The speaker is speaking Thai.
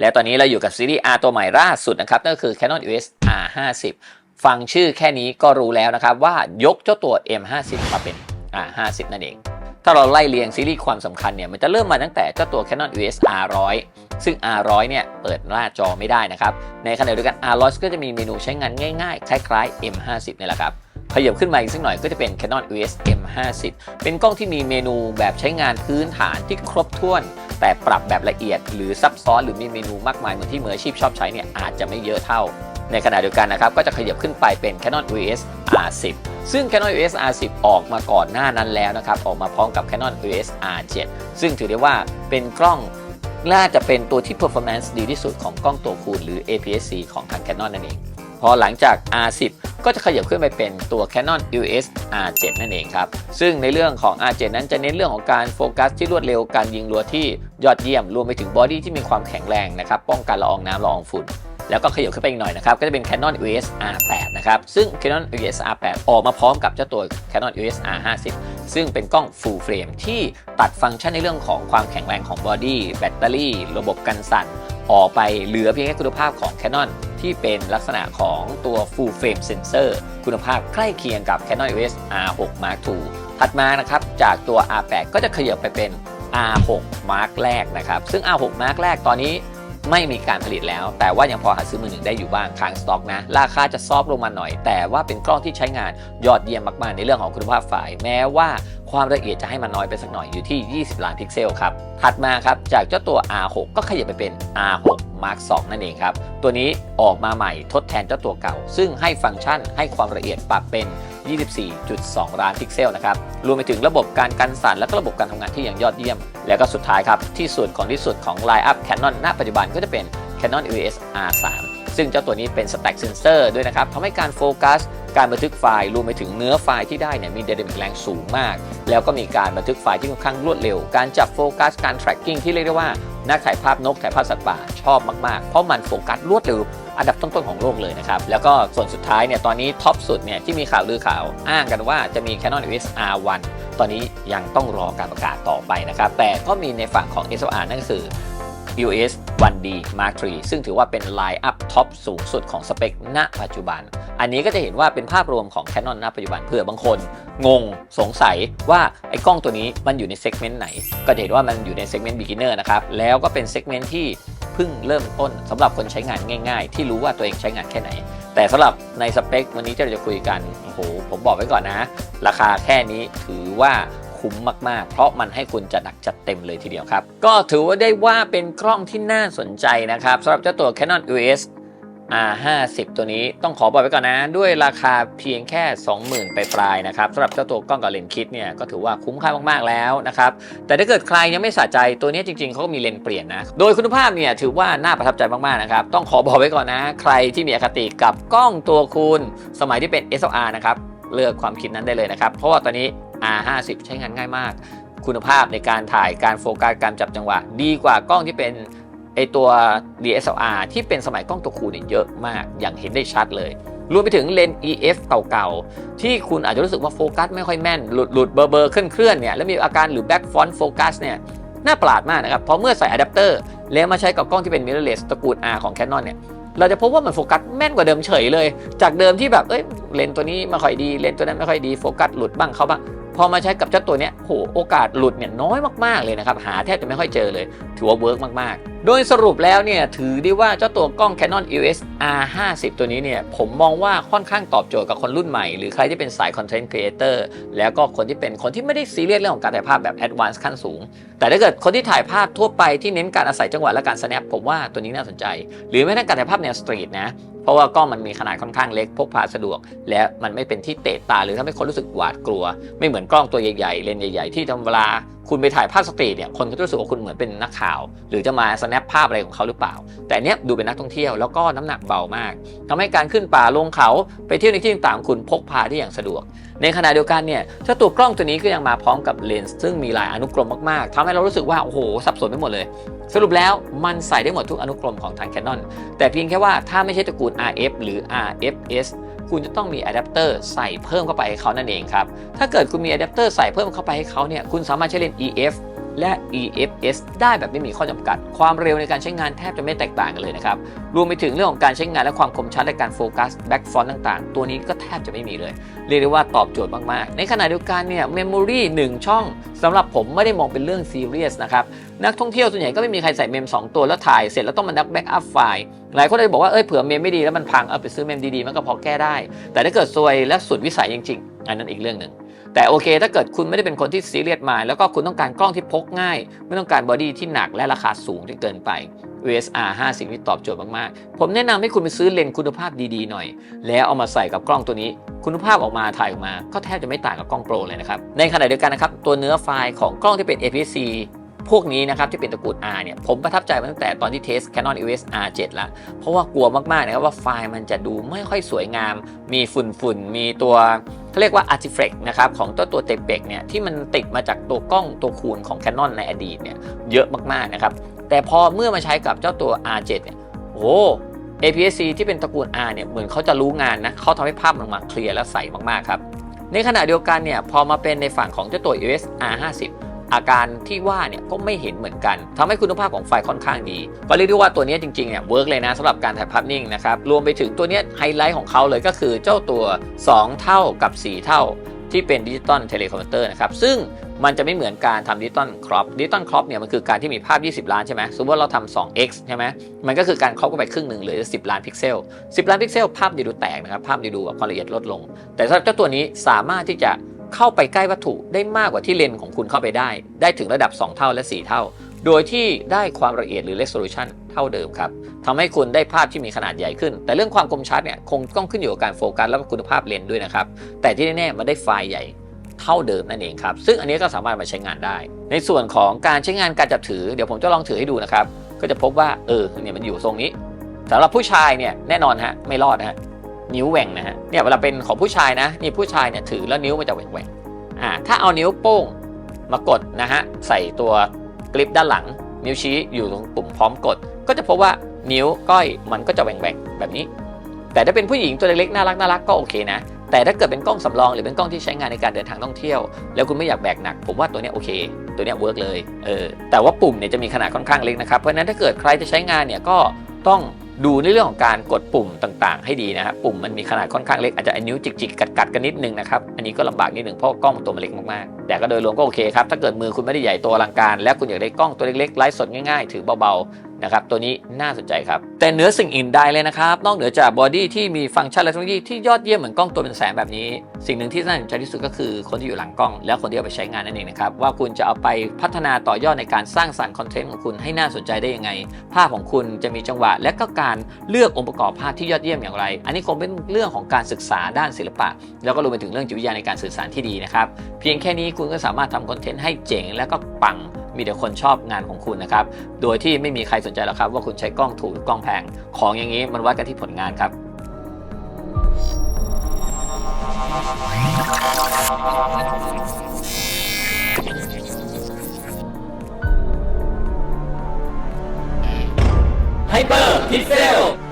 แล้วตอนนี้เราอยู่กับซีรีส์ R ตัวใหม่ล่าสุดนะครับนั่นก็คือ Canon EOS R50 ฟังชื่อแค่นี้ก็รู้แล้วนะครับว่ายกเจ้าตัว M50 มาเป็น R50 นั่นเอง ถ้าเราไล่เรียงซีรีส์ความสำคัญเนี่ยมันจะเริ่มมาตั้งแต่เจ้าตัว Canon EOS R100 ซึ่ง R100 เนี่ยเปิดหน้าจอไม่ได้นะครับในขณะเดียวกัน R100 ก็จะมีเมนูใช้งานง่ายๆ คล้ายๆ M50 นี่แหละครับ ขยับขึ้นมาอีกสักหน่อยก็จะเป็น Canon EOS M50 เป็นกล้องที่มีเมนูแบบใช้งานพื้นฐานที่ครบถ้วน แต่ปรับแบบละเอียด หรือซับซ้อนหรือมีเมนูมากมายเหมือนที่มืออาชีพชอบใช้เนี่ยอาจจะไม่เยอะเท่า ในขณะเดียวกันนะครับก็จะขยับขึ้นไปเป็น Canon EOS R10 ซึ่ง Canon EOS R10 ออกมาก่อนหน้านั้นแล้วนะครับออกมาพร้อมกับ Canon EOS R7 ซึ่งถือได้ว่าเป็นกล้องน่าจะเป็นตัวที่ performance ดีที่สุดของกล้องตัวคูณหรือ APS-C ของทาง Canon นั่นเอง พอหลังจาก R10 ก็จะขยับขึ้นไปเป็นตัว Canon EOS R7 นั่นเองครับ ซึ่งในเรื่องของ R7 นั้นจะเน้นเรื่องของการโฟกัสที่รวดเร็ว การยิงรัวที่ยอดเยี่ยม รวมไปถึงบอดี้ที่มีความแข็งแรงนะครับ ป้องกันละอองน้ำละอองฝุ่นแล้วก็ขยับขึ้นไปอีกหน่อยนะครับ ก็จะเป็น Canon EOS R8 นะครับ ซึ่ง Canon EOS R8 ออกมาพร้อมกับเจ้าตัว Canon EOS R50 ซึ่งเป็นกล้อง Full Frame ที่ตัดฟังก์ชันในเรื่องของความแข็งแรงของบอดี้แบตเตอรี่ ระบบกันสั่น ออกไปเหลือเพียงแค่คุณภาพของ Canon ที่เป็นลักษณะของตัว Full Frame Sensor คุณภาพใกล้เคียงกับ Canon EOS R6 Mark II ถัดมานะครับจากตัว R8 ก็จะขยับไปเป็น R6 Mark แรกนะครับ ซึ่ง R6 Mark แรกตอนนี้ ไม่มีการผลิตแล้ว แต่ว่ายังพอหาซื้อมือหนึ่งได้อยู่บ้างค้างสต็อกนะ ราคาจะซอฟลงมาหน่อย แต่ว่าเป็นกล้องที่ใช้งานยอดเยี่ยมมากๆ ในเรื่องของคุณภาพไฟล์แม้ว่าความละเอียดจะให้มันน้อยไปสักหน่อยอยู่ที่ 20 ล้านพิกเซลครับ ถัดมาครับจากเจ้าตัว R6 ก็ขยับไปเป็น R6 Mark 2นั่นเองครับ ตัวนี้ออกมาใหม่ทดแทนเจ้าตัวเก่า ซึ่งให้ฟังก์ชันให้ความละเอียดปรับเป็น 24.2 ล้านพิกเซลนะครับ รวมไปถึงระบบการกันสั่นและก็ระบบการทำงานที่อย่างยอดเยี่ยม แล้วก็สุดท้ายครับ ที่สุดของที่สุดของ Line Up Canon ณ ปัจจุบันก็จะเป็น Canon EOS R3 ซึ่งเจ้าตัวนี้เป็น Stack Sensor ด้วยนะครับทำให้การโฟกัส การบันทึกไฟล์ รวมไปถึงเนื้อไฟล์ที่ได้เนี่ยมี Dynamic Range สูงมาก แล้วก็มีการบันทึกไฟล์ที่ค่อนข้างรวดเร็ว การจับโฟกัส การ tracking ที่เรียกได้ว่า นักถ่ายภาพนกถ่ายภาพสัตว์ป่าชอบมากๆ เพราะมันโฟกัสรวดเร็ว อันดับต้นๆของโลกเลยนะครับ แล้วก็ส่วนสุดท้ายเนี่ยตอนนี้ท็อปสุดเนี่ยที่มีข่าวลือข่าวอ้างกันว่าจะมี Canon EOS R1 ตอนนี้ยังต้องรอการประกาศต่อไปนะครับ แต่ก็มีในฝั่งของ SLR นั่นก็คือ EOS 1D Mark III ซึ่งถือว่าเป็นไลน์อัพท็อปสูงสุดของสเปค ณ ปัจจุบัน อันนี้ก็จะเห็นว่าเป็นภาพรวมของ Canon ณ ปัจจุบันเผื่อบางคน งงสงสัยว่าไอ้กล้องตัวนี้มันอยู่ในเซกเมนต์ไหน ก็จะเห็นว่ามันอยู่ในเซกเมนต์ beginner นะครับ แล้วก็เป็นเซกเมนต์ที่ พิ่งเริ่มต้นสำหรับคนใช้งานง่าย ๆ ที่รู้ว่าตัวเองใช้งานแค่ไหน แต่สำหรับในสเปควันนี้ที่เราจะคุยกันโอ้โหผมบอกไว้ก่อนนะ ราคาแค่นี้ถือว่าคุ้มมากๆ เพราะมันให้คุณจัดหนักจัดเต็มเลยทีเดียวครับ ก็ถือว่าได้ว่าเป็นกล้องที่น่าสนใจนะครับสำหรับเจ้าตัว Canon EOS R50 ตัวนี้ต้องขอบอกไว้ก่อนนะ ด้วยราคาเพียงแค่ 20,000 ไปปลายๆนะครับสำหรับเจ้าตัวกล้องกับเลนส์คิดเนี่ยก็ถือว่าคุ้มค่ามากๆแล้วนะครับ แต่ถ้าเกิดใครยังไม่สะใจตัวนี้จริงๆ เขาก็มีเลนส์เปลี่ยนนะ โดยคุณภาพเนี่ยถือว่าน่าประทับใจมากๆนะครับ ต้องขอบอกไว้ก่อนนะ ใครที่มีอคติกับกล้องตัวคูณสมัยที่เป็น SLR นะครับเลือกความคิดนั้นได้เลยนะครับ เพราะว่าตอนนี้ R50 ใช้งานง่ายมาก คุณภาพในการถ่ายการโฟกัสการจับจังหวะ ดีกว่ากล้องที่เป็น ไอตัว DSLR ที่เป็นสมัยกล้องตัวคูณเนี่ยเยอะมากอย่างเห็นได้ชัดเลย รวมไปถึงเลนส์ EF เก่าๆ ที่คุณอาจจะรู้สึกว่าโฟกัสไม่ค่อยแม่น หลุดหลุดเบอร์เบอร์เคลื่อนเคลื่อนเนี่ยแล้วมีอาการหรือ back front focus เนี่ยน่าประหลาดมากนะครับเพราะเมื่อใส่อะแดปเตอร์แล้วมาใช้กับกล้องที่เป็น mirrorless ตระกูล R ของ Canon เนี่ยเราจะพบว่ามันโฟกัสแม่นกว่าเดิมเฉยเลย จากเดิมที่แบบเอ้ยเลนตัวนี้ไม่ค่อยดีเลนตัวนั้นไม่ค่อยดีโฟกัสหลุดบ้างเขาบ้าง พอมาใช้กับเจ้าตัวเนี้ยโหโอกาสหลุดเนี่ยน้อยมากๆเลยนะครับหาแทบจะไม่ค่อยเจอเลย ถือว่าเวิร์กมากๆ โดยสรุปแล้วเนี่ยถือได้ว่าเจ้าตัวกล้อง Canon EOS R50 ตัวนี้เนี่ยผมมองว่าค่อนข้างตอบโจทย์กับคนรุ่นใหม่ หรือใครที่เป็นสายคอนเทนต์ครีเอเตอร์แล้วก็คนที่เป็นคนที่ไม่ได้ซีเรียสเรื่องของการถ่ายภาพแบบแอดวานซ์ขั้นสูง แต่ถ้าเกิดคนที่ถ่ายภาพทั่วไปที่เน้นการอาศัยจังหวะและการ snap ผมว่าตัวนี้น่าสนใจ หรือแม้แต่การถ่ายภาพแนวสตรีทนะ เพราะว่ากล้องมันมีขนาดค่อนข้างเล็กพกพาสะดวก และมันไม่เป็นที่เตะตาหรือทำให้คนรู้สึกหวาดกลัว ไม่เหมือนกล้องตัวใหญ่ๆเลนส์ใหญ่ ๆ ที่ทำเวลา คุณไปถ่ายภาพสตรีทเนี่ยคนก็จะรู้สึกว่าคุณเหมือนเป็นนักข่าว หรือจะมา snap ภาพอะไรของเขาหรือเปล่า แต่เนี้ยดูเป็นนักท่องเที่ยวแล้วก็น้ำหนักเบามากทำให้การขึ้นป่าลงเขาไปเที่ยวในที่ต่างๆคุณพกพาได้อย่างสะดวก ในขณะเดียวกันเนี่ยเจ้าตัวกล้องตัวนี้ก็ยังมาพร้อมกับเลนส์ซึ่งมีหลายอนุกรมมากๆทำให้เรารู้สึกว่าโอ้โหสับสนไปหมดเลย สรุปแล้วมันใส่ได้หมดทุกอนุกรมของทาง Canon แต่เพียงแค่ว่าถ้าไม่ใช่ตระกูล RF หรือ RFS คุณจะต้องมีอะแดปเตอร์ใส่เพิ่มเข้าไปให้เขานั่นเองครับ ถ้าเกิดคุณมีอะแดปเตอร์ใส่เพิ่มเข้าไปให้เขาเนี่ย คุณสามารถใช้เลน EF และ EFS ได้แบบไม่มีข้อจำกัด ความเร็วในการใช้งานแทบจะไม่แตกต่างกันเลยนะครับ รวมไปถึงเรื่องของการใช้งานและความคมชัดและการโฟกัสแบ็กฟอนต์ต่างๆ ตัวนี้ก็แทบจะไม่มีเลย เรียกได้ว่าตอบโจทย์มากๆ ในขณะเดียวกันเนี่ยเมมโมรี1ช่องสำหรับผมไม่ได้มองเป็นเรื่องซีเรียสนะครับ นักท่องเที่ยวส่วนใหญ่ก็ไม่มีใครใส่เมม 2 ตัวแล้วถ่ายเสร็จแล้วต้องมานับแบ็กอัพไฟล์หลายคนเลยบอกว่าเอ้ยเผื่อเมมไม่ดีแล้วมันพังเอาไปซื้อเมมดีๆมันก็พอแก้ได้ แต่ถ้าเกิดซวยและสุดวิสัยจริงๆอันนั้นอีกเรื่องหนึ่ง แต่โอเคถ้าเกิดคุณไม่ได้เป็นคนที่ซีเรียสมาแล้วก็คุณต้องการกล้องที่พกง่าย ไม่ต้องการบอดี้ที่หนักและราคาสูงจนเกินไป USR 5 สิ่งนี่ตอบโจทย์มากๆ ผมแนะนำให้คุณไปซื้อเลนส์คุณภาพดีๆหน่อย แล้วเอามาใส่กับกล้องตัวนี้ คุณภาพออกมาถ่ายออกมา ก็แทบจะไม่ต่างกับกล้องโปรเลยนะครับ ในขณะเดียวกันนะครับ ตัวเนื้อไฟล์ของกล้องที่เป็น APS-C พวกนี้นะครับที่เป็นตระกูล R เนี่ยผมประทับใจมาตั้งแต่ตอนที่เทส Canon EOS R7 แล้วเพราะว่ากลัวมากๆนะครับว่าไฟล์มันจะดูไม่ค่อยสวยงาม มีฝุ่นๆ มีตัวเขาเรียกว่า artifact นะครับของตัวตัวเตเปกเนี่ยที่มันติดมาจากตัวกล้องตัวคูณของ Canon ในอดีตเนี่ยเยอะมากๆนะครับแต่พอเมื่อมาใช้กับเจ้าตัว R7 เนี่ยโอ้ APS-C ที่เป็นตระกูล R เนี่ยเหมือนเขาจะรู้งานนะเขาทำให้ภาพมันมาเคลียร์และใสมากๆครับในขณะเดียวกันเนี่ยพอมาเป็นในฝั่งของเจ้าตัว EOS R50 อาการที่ว่าเนี่ยก็ไม่เห็นเหมือนกันทำให้คุณภาพของไฟค่อนข้างดี ก็เรียกได้ว่าตัวนี้จริงๆเนี่ยเวิร์กเลยนะสำหรับการถ่ายภาพนิ่งนะครับรวมไปถึงตัวนี้ไฮไลท์ของเขาเลยก็คือเจ้าตัว 2 เท่ากับ 4 เท่าที่เป็นดิจิตอลเทเลคอมพิวเตอร์นะครับ ซึ่งมันจะไม่เหมือนการทำดิจิตอลครอปดิจิตอลครอปเนี่ยมันคือการที่มีภาพ 20 ล้านใช่ไหมสมมติว่าเราทำ 2x ใช่ไหมมันก็คือการครอปเข้าไปครึ่งหนึ่งเหลือ 10 ล้านพิกเซล 10 ล้านพิกเซล ภาพดีดูแตกนะครับ ภาพดีดูแบบความละเอียดลดลง แต่สำหรับเจ้าตัวนี้สามารถที่จะ เข้าไปใกล้วัตถุได้มากกว่าที่เลนส์ของคุณเข้าไปได้ ได้ถึงระดับ 2 เท่าและ 4 เท่า โดยที่ได้ความละเอียดหรือ resolution เท่าเดิมครับทำให้คุณได้ภาพที่มีขนาดใหญ่ขึ้น แต่เรื่องความคมชัดเนี่ยคงต้องขึ้นอยู่กับการโฟกัสแล้วก็คุณภาพเลนส์ด้วยนะครับ แต่ที่แน่ๆมันได้ไฟล์ใหญ่เท่าเดิมนั่นเองครับ ซึ่งอันนี้ก็สามารถมาใช้งานได้ ในส่วนของการใช้งานการจับถือ เดี๋ยวผมจะลองถือให้ดูนะครับ ก็จะพบว่าเออเนี่ยมันอยู่ทรงนี้สำหรับผู้ชายเนี่ยแน่นอนฮะไม่รอดฮะ นิ้วแหว่งนะฮะเนี่ยเวลาเป็นของผู้ชายนะนี่ผู้ชายเนี่ยถือแล้วนิ้วมันจะแหว่งๆอ่าถ้าเอานิ้วโป้งมากดนะฮะใส่ตัวกริปด้านหลัง นิ้วชี้อยู่ตรงปุ่มพร้อมกด ก็จะพบว่านิ้วก้อยมันก็จะแหว่งๆแบบนี้ แต่ถ้าเป็นผู้หญิงตัวเล็กๆน่ารักน่ารักก็โอเคนะแต่ถ้าเกิดเป็นกล้องสำรองหรือเป็นกล้องที่ใช้งานในการเดินทางท่องเที่ยว แล้วคุณไม่อยากแบกหนัก ผมว่าตัวเนี้ยโอเค ตัวเนี้ยเวิร์กเลยเออแต่ว่าปุ่มเนี่ยจะมีขนาดค่อนข้างเล็กนะครับเพราะฉะนั้นถ้าเกิดใครจะใช้งานเนี่ยก็ต้อง ดูในเรื่องของการกดปุ่มต่างๆ ให้ดีนะครับปุ่มมันมีขนาดค่อนข้างเล็กอาจจะนิ้วจิกๆกัดๆกันนิดนึงนะครับอันนี้ก็ลำบากนิดนึงเพราะกล้องตัวมันเล็กมากๆ แต่ก็โดยรวมก็โอเคครับ ถ้าเกิดมือคุณไม่ได้ใหญ่โตอลังการ และคุณอยากได้กล้องตัวเล็กๆไลฟ์สดง่ายๆ ถือเบาๆนะครับตัวนี้น่าสนใจครับ แต่เหนือสิ่งอื่นใดเลยนะครับ นอกเหนือจากบอดี้ที่มีฟังก์ชันและเทคโนโลยีที่ยอดเยี่ยมเหมือนกล้องตัวเป็นแสนแบบนี้ สิ่งหนึ่งที่น่าสนใจที่สุดก็คือคนที่อยู่หลังกล้อง และคนที่เอาไปใช้งานนั่นเองนะครับว่าคุณจะเอาไปพัฒนาต่อยอดในการสร้างสรรค์คอนเทนต์ของคุณให้น่าสนใจได้ยังไง ภาพของคุณจะมีจังหวะ และก็การเลือกองค์ประกอบภาพที่ยอดเยี่ยมอย่างไร อันนี้คงเป็นเรื่องของการศึกษาด้านศิลปะ แล้วก็รวมไปถึงเรื่องจิตวิทยาในการสื่อสารที่ดีนะครับเพียงแค่นี้คุณก็สามารถทำคอนเทนต์ให้เจ๋ง และก็ปังมีแต่คนชอบงานของคุณนะครับ โดยที่ไม่มีใครสนใจหรอกครับ ว่าคุณใช้กล้องถูกหรือกล้องแพง ของอย่างนี้มันวัดกันที่ผลงานครับไฮเปอร์พิกเซล